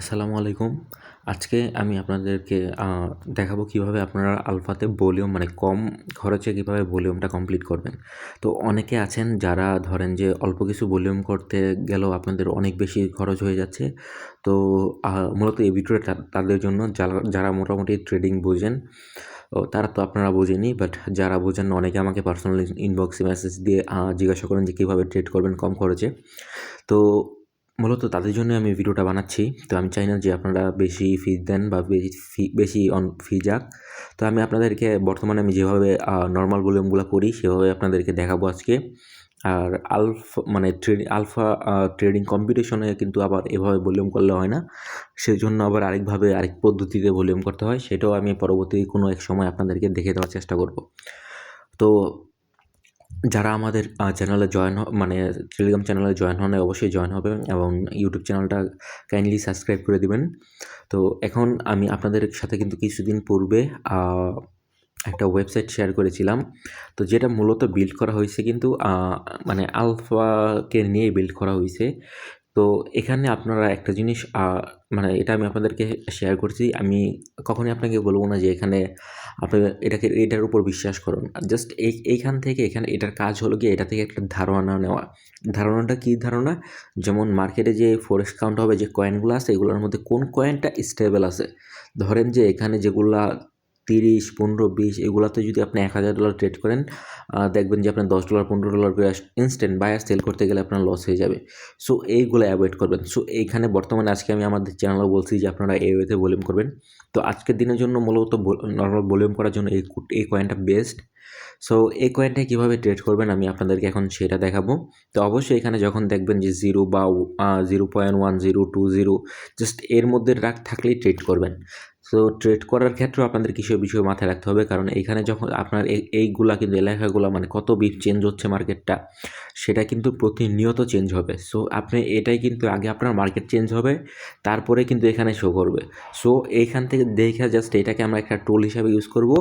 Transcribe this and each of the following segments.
আসসালামু আলাইকুম। আজকে আমি আপনাদেরকে দেখাবো কীভাবে আপনারা আলফাতে ভলিউম মানে কম খরচে কীভাবে ভলিউমটা কমপ্লিট করবেন। তো অনেকে আছেন যারা ধরেন যে অল্প কিছু ভলিউম করতে গেলেও আপনাদের অনেক বেশি খরচ হয়ে যাচ্ছে। তো মূলত এই ভিডিওটা তাদের জন্য যারা যারা মোটামুটি ট্রেডিং বোঝেন, ও, তারা তো আপনারা বোঝেনি বাট যারা বোঝেন অনেকে আমাকে পার্সোনালি ইনবক্সে মেসেজ দিয়ে জিজ্ঞাসা করেন যে কীভাবে ট্রেড করবেন কম খরচে। তো মূলত তাদের জন্য আমি ভিডিওটা বানাচ্ছি। তো আমি চাই না যে আপনারা বেশি ফি দেন বা বেশি বেশি অন ফি যাক। তো আমি আপনাদেরকে বর্তমানে আমি যেভাবে নর্মাল ভলিউমগুলো করি, সেভাবে আপনাদেরকে দেখাবো আজকে। আর আলফা মানে ট্রেডিং আলফা ট্রেডিং কম্পিটিশনে কিন্তু আবার এভাবে ভলিউম করলে হয় না। সেই জন্য আবার আরেকভাবে, আরেক পদ্ধতিতে ভলিউম করতে হয়। সেটাও আমি পরবর্তী কোনো এক সময় আপনাদেরকে দেখে দেওয়ার চেষ্টা করব। তো যারা আমাদের চ্যানেলে জয়েন মানে টেলিগ্রাম চ্যানেলে জয়েন হন অবশ্যই জয়েন হবে এবং ইউটিউব চ্যানেলটা কাইন্ডলি সাবস্ক্রাইব করে দিবেন। তো এখন আমি আপনাদের সাথে কিন্তু কিছুদিন পূর্বে একটা ওয়েবসাইট শেয়ার করেছিলাম। তো যেটা মূলত বিল্ড করা হয়েছে কিন্তু মানে আলফাকে নিয়ে বিল্ড করা হয়েছে। তো এখানে আপনারা একটা জিনিস মানে এটা আমি আপনাদেরকে শেয়ার করছি। আমি কখনই আপনাকে বলব না যে এখানে আপনি এটাকে, এটার উপর বিশ্বাস করুন। জাস্ট এই, এইখান থেকে এখানে, এটার কাজ হলো কি এটা থেকে একটা ধারণা নেওয়া। ধারণাটা কী ধারণা? যেমন মার্কেটে যে ফরেস্ট কাউন্ট হবে, যে কয়েনগুলো আছে, এগুলোর মধ্যে কোন কয়েনটা স্টেবল আছে? ধরেন যে এখানে যেগুলা তিরিশ, পনেরো, বিশ এগুলাতে যদি আপনি এক হাজার ডলার ট্রেড করেন দেখবেন যে আপনার দশ ডলার পনেরো ডলার করে ইনস্ট্যান্ট বায়ার সেল করতে গেলে আপনার লস হয়ে যাবে। সো এইগুলো অ্যাভয়েড করবেন। সো এইখানে বর্তমানে আজকে আমি আমাদের চ্যানেলে বলছি যে আপনারা এই ওয়েতে ভলিউম করবেন। তো আজকের দিনের জন্য মূলত নর্মাল ভলিউম করার জন্য এই এই কয়েনটা বেস্ট সো এই কয়েনটা কীভাবে ট্রেড করবেন আমি আপনাদেরকে এখন সেটা দেখাবো। তো অবশ্যই এখানে যখন দেখবেন যে জিরো বা zero point one zero two zero just এর মধ্যে রাখ থাকলেই ট্রেড করবেন। সো ট্রেড করার ক্ষেত্রেও আপনাদের কিছু বিষয় মাথায় রাখতে হবে। কারণ এইখানে যখন আপনার এইগুলা কিন্তু, এলাকাগুলো মানে কত বিপ চেঞ্জ হচ্ছে মার্কেটটা সেটা কিন্তু প্রতিনিয়ত চেঞ্জ হবে। সো আপনি এটাই কিন্তু আগে আপনার মার্কেট চেঞ্জ হবে, তারপরে কিন্তু এখানে শো করবে। সো এইখান থেকে দেখে জাস্ট এটাকে আমরা একটা টোল হিসাবে ইউজ করব।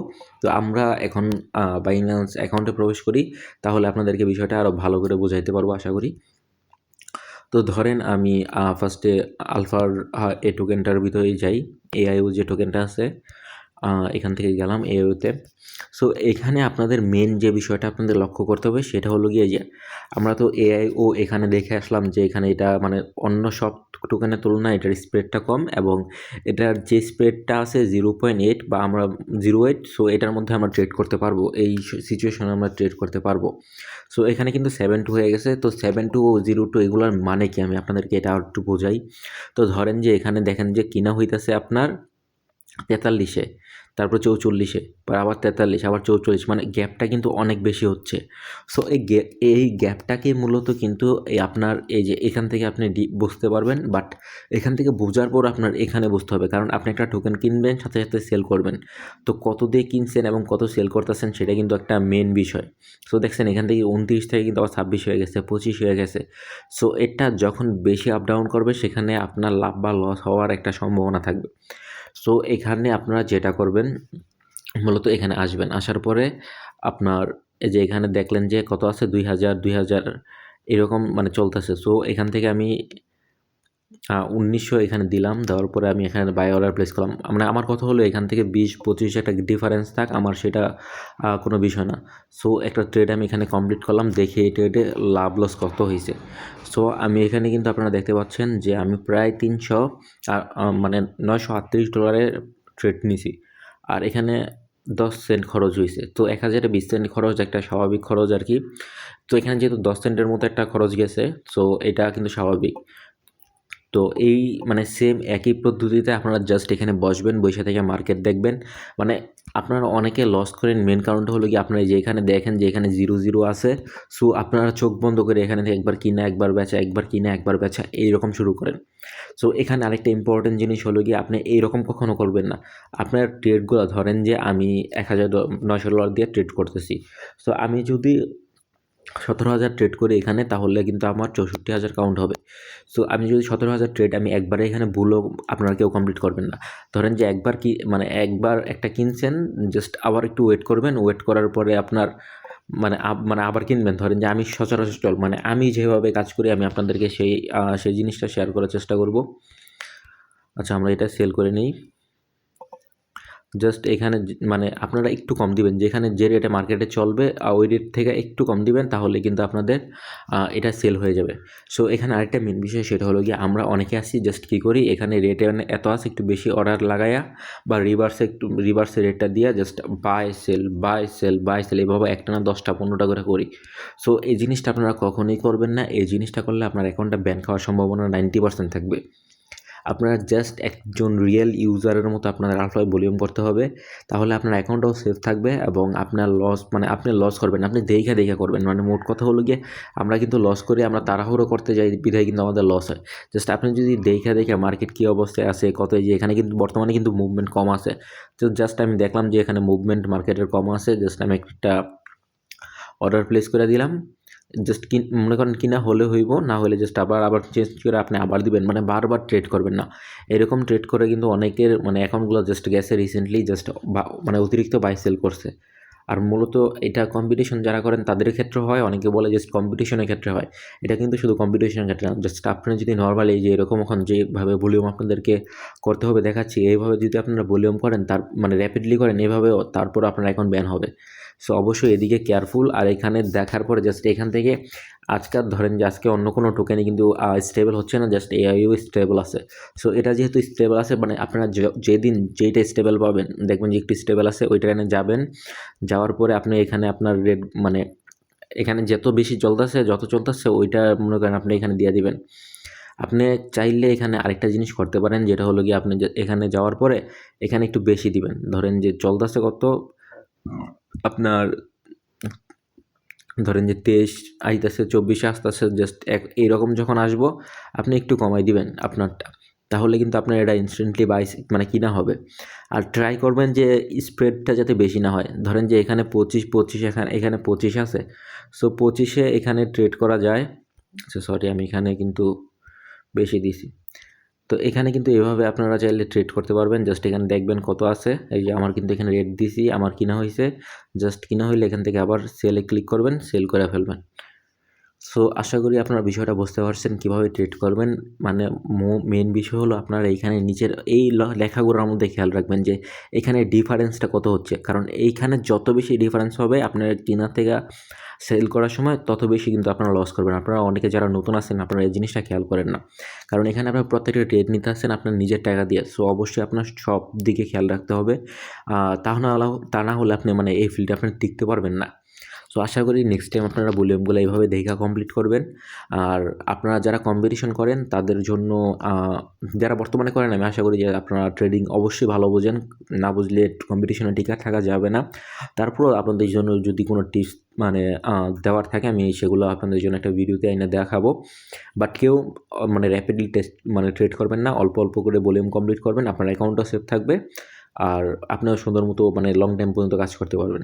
তো আমরা এখন বাইন্যান্স অ্যাকাউন্টে প্রবেশ করি, তাহলে আপনাদেরকে বিষয়টা আরও ভালো করে বোঝাইতে পারব, আশা করি। তো ধরেন আমি ফার্স্টে আলফার এ টোকেনটার ভিতরেই যাই। এআইও যে টোকেনটা আছে এখান থেকে গেলাম এআইওতে সো এখানে আপনাদের মেন যে বিষয়টা আপনাদের লক্ষ্য করতে হবে সেটা হলো গিয়ে যে, আমরা তো এআইও এখানে দেখে আসলাম যে এখানে এটা মানে অন্য সব টোকেনের তুলনায় এটার স্প্রেডটা কম এবং এটার যে স্প্রেডটা আছে জিরো পয়েন্ট এইট বা আমরা জিরো এইট সো এটার মধ্যে আমরা ট্রেড করতে পারব, এই সিচুয়েশনে আমরা ট্রেড করতে পারব। সো এখানে কিন্তু সেভেন টু হয়ে গেছে, তো সেভেন টু ও জিরো টু এগুলোর মানে কি? আমি আপনাদেরকে এটা একটু বোঝাই। তো ধরেন যে এখানে দেখেন যে কিনা হইতেছে আপনার তেতাল্লিশে তারপর চৌচল্লিশে আবার তেতাল্লিশ, আবার চৌচল্লিশ মানে গ্যাপটা কিন্তু অনেক বেশি হচ্ছে। সো এই এই গ্যাপটাকে মূলত কিন্তু এই আপনার, এই যে এখান থেকে আপনি বুঝতে পারবেন বাট এখান থেকে বোঝার পর আপনার এখানে বুঝতে হবে, কারণ আপনি একটা টোকেন কিনবেন, সাথে সাথে সেল করবেন। তো কত দিয়ে কিনছেন এবং কত সেল করতেছেন, সেটা কিন্তু একটা মেন বিষয়। সো দেখছেন এখান থেকে উনত্রিশ থেকে কিন্তু আবার ছাব্বিশ হয়ে গেছে, পঁচিশ হয়ে গেছে। সো এটা যখন বেশি আপ ডাউন করবে, সেখানে আপনার লাভ বা লস হওয়ার একটা সম্ভাবনা থাকবে। সো এখানে আপনারা যেটা করবেন, মূলত এখানে আসবেন। আসার পরে আপনার এই যে এখানে দেখলেন যে কত আছে? দুই হাজার দুই হাজার এরকম মানে চলতেছে। সো এখান থেকে আমি উনিশশো এখানে দিলাম, দেওয়ার পরে আমি এখানে বাই অর্ডার প্লেস করলাম। মানে আমার কথা হলো এখান থেকে বিশ, পঁচিশ একটা ডিফারেন্স থাক, আমার সেটা কোনো বিষয় না। সো একটা ট্রেড আমি এখানে কমপ্লিট করলাম, দেখে এই ট্রেডে লাভ লস কত হয়েছে। সো আমি এখানে কিন্তু আপনারা দেখতে পাচ্ছেন যে আমি প্রায় তিনশো মানে নয়শো আটত্রিশ ডলারের ট্রেড নিছি। আর এখানে দশ সেন্ট খরচ হয়েছে। তো এক হাজারে বিশ সেন্ট খরচ একটা স্বাভাবিক খরচ আর কি। তো এখানে যেহেতু দশ সেন্টের মতো একটা খরচ গেছে সো এটা কিন্তু স্বাভাবিক। তো এই মানে সেম একই পদ্ধতিতে আপনারা জাস্ট এখানে বসবেন, বসে থেকে মার্কেট দেখবেন। মানে আপনারা অনেকে লস করেন মেন কারণটা হলো কি, আপনারা যে এখানে দেখেন যে এখানে জিরো জিরো আছে সো আপনারা চোখ বন্ধ করে এখানে থেকে একবার কিনা, একবার বেচা, একবার কিনা, একবার বেচা, এইরকম শুরু করেন। সো এখানে আরেকটা ইম্পর্টেন্ট জিনিস হলো কি, আপনি এইরকম কখনো করবেন না। আপনার ট্রেডগুলো ধরেন যে আমি এক হাজার নয়শো ডলার দিয়ে ট্রেড করতেছি। সো আমি যদি সতেরো হাজার ট্রেড করি এখানে, তাহলে কিন্তু আমার চৌষট্টি হাজার কাউন্ট হবে। সো আমি যদি সতেরো হাজার ট্রেড আমি একবারে এখানে ভুলও আপনারা কেউ কমপ্লিট করবেন না। ধরেন যে একবার কি মানে একবার একটা কিনছেন জাস্ট আবার একটু ওয়েট করবেন ওয়েট করার পরে আপনার মানে মানে আবার কিনবেন। ধরেন যে আমি সচরাচর চল মানে আমি যেভাবে কাজ করি, আমি আপনাদেরকে সেই সেই জিনিসটা শেয়ার করার চেষ্টা করব। আচ্ছা আমরা এটা সেল করে নিই। জাস্ট এখানে মানে আপনারা একটু কম দিবেন। যেখানে যে রেটে মার্কেটে চলবে ওই রেট থেকে একটু কম দিবেন, তাহলে কিন্তু আপনাদের এটা সেল হয়ে যাবে। সো এখানে আরেকটা মেন বিষয় সেটা হলো গিয়ে আমরা অনেকে আসি জাস্ট কী করি, এখানে রেটে মানে এত আছে, একটু বেশি অর্ডার লাগায়া বা রিভার্সে একটু রিভার্সে রেটটা দিয়ে just buy sell buy sell buy sell এভাবে একটা না দশটা, পনেরোটা করে করি। সো এই জিনিসটা আপনারা কখনোই করবেন না। এই জিনিসটা করলে আপনার অ্যাকাউন্টটা ব্যান খাওয়ার সম্ভাবনা নাইনটি পার্সেন্ট থাকবে। আপনারা জাস্ট একজন রিয়েল ইউজারের মতো আপনার আলফায় ভলিউম করতে হবে। তাহলে আপনার অ্যাকাউন্টটাও সেফ থাকবে এবং আপনার লস মানে আপনি লস করবেন, আপনি দেখা দেখে করবেন। মানে মোট কথা হলো গিয়ে আমরা কিন্তু লস করি, আমরা তাড়াহুড়ো করতে যাই, বিধায় কিন্তু আমাদের লস হয়। জাস্ট আপনি যদি দেখা দেখে মার্কেট কী অবস্থায় আছে, কত যে এখানে কিন্তু বর্তমানে কিন্তু মুভমেন্ট কম আছে। তো জাস্ট আমি দেখলাম যে এখানে মুভমেন্ট মার্কেটের কম আছে জাস্ট আমি একটা অর্ডার প্লেস করে দিলাম। জাস্ট কিন, মনে করেন কিনা হলে হইব, না হলে জাস্ট আবার আবার চেঞ্জ করে আপনি আবার দিবেন মানে বারবার ট্রেড করবেন না। এরকম ট্রেড করে কিন্তু অনেকের মানে অ্যাকাউন্টগুলো জাস্ট গেছে রিসেন্টলি জাস্ট মানে অতিরিক্ত বাই সেল করছে। আর মূলত এটা কম্পিটিশন যারা করেন তাদের ক্ষেত্রে হয়, অনেকে বলে জাস্ট কম্পিটিশনের ক্ষেত্রে হয়। এটা কিন্তু শুধু কম্পিটিশনের ক্ষেত্রে না জাস্ট আপনি যদি নর্মালি যে এরকম এখন যেভাবে ভলিউম আপনাদেরকে করতে হবে, দেখাচ্ছি, এইভাবে যদি আপনারা ভলিউম করেন, তার মানে র্যাপিডলি করেন এভাবে তারপর আপনার এখন ব্যান হবে। সো অবশ্যই এদিকে কেয়ারফুল আর এখানে দেখার পরে জাস্ট এখান থেকে আজকাল ধরেন যে আজকে অন্য কোনো টোকেনে কিন্তু স্টেবল হচ্ছে না জাস্ট এআইও স্টেবল আছে। সো এটা যেহেতু স্টেবল আছে মানে আপনারা যেদিন যেইটা স্টেবল পাবেন, দেখবেন যে একটু স্টেবল আছে, ওই ট্রেনে যাবেন। যাওয়ার পরে আপনি এখানে আপনার রেট মানে এখানে যত বেশি চলতেছে, যত চলতেছে, ওইটা মনে করেন আপনি এখানে দিয়ে দিবেন। আপনি চাইলে এখানে আরেকটা জিনিস করতে পারেন, যেটা হলো কি আপনি এখানে যাওয়ার পরে এখানে একটু বেশি দিবেন। ধরেন যে চলতেছে কত, আপনার ধরেন যে তেইশ আইতেছে, চব্বিশে আসতেছে জাস্ট এক, এইরকম যখন আসব, আপনি একটু কমাই দিবেন আপনারটা। তাহলে কিন্তু আপনার এটা ইনস্ট্যান্টলি বাই মানে কিনা হবে। আর ট্রাই করবেন যে স্প্রেডটা যাতে বেশি না হয়। ধরেন যে এখানে পঁচিশ পঁচিশ এখানে এখানে পঁচিশ আছে। সো পঁচিশে এখানে ট্রেড করা যায়। সরি আমি এখানে কিন্তু বেশি দিছি। তো এখানে কিন্তু এভাবে আপনারা চাইলে ট্রেড করতে পারবেন। জাস্ট এখানে দেখবেন কত আছে। এই যে আমার কিন্তু এখানে রেট দিছি, আমার কিনা হয়েছে জাস্ট কিনা হইলে এখান থেকে আবার সেলে ক্লিক করবেন সেল করে ফেলবেন। সো আশা করি আপনারা বিষয়টা বুঝতে পারছেন কীভাবে ট্রেড করবেন। মানে মেন বিষয় হলো আপনারা এইখানে নিচের এই লেখাগুলোর মধ্যে খেয়াল রাখবেন যে এখানে ডিফারেন্সটা কত হচ্ছে। কারণ এইখানে যত বেশি ডিফারেন্স হবে, আপনার কেনা থেকে সেল করার সময় তত বেশি কিন্তু আপনারা লস করবেন। আপনারা অনেকে যারা নতুন আছেন, আপনারা এই জিনিসটা খেয়াল করেন না। কারণ এখানে আপনার প্রত্যেকটা ট্রেড নিতে আসছেন, আপনার নিজের টাকা দিয়ে। সো অবশ্যই আপনার সব দিকে খেয়াল রাখতে হবে। তা না তা না হলে আপনি মানে এই ফিল্ডটা আপনি টিকতে পারবেন না। সো আশা করি নেক্সট টাইম আপনারা ভলিউমগুলো এইভাবে দেখা কমপ্লিট করবেন। আর আপনারা যারা কম্পিটিশন করেন, তাদের জন্য যারা বর্তমানে করেন, আমি আশা করি যে আপনারা ট্রেডিং অবশ্যই ভালো বোঝেন। না বুঝলে কম্পিটিশনে টিকা থাকা যাবে না। তারপরেও আপনাদের জন্য যদি কোনো টিপস মানে দেওয়ার থাকে, আমি সেগুলো আপনাদের জন্য একটা ভিডিওতে এনে দেখাবো। বাট কেউ মানে র্যাপিডলি টেস্ট মানে ট্রেড করবেন না। অল্প অল্প করে ভলিউম কমপ্লিট করবেন। আপনার অ্যাকাউন্টও সেফ থাকবে। আর আপনিও সুন্দর মতো মানে লং টাইম পর্যন্ত কাজ করতে পারবেন।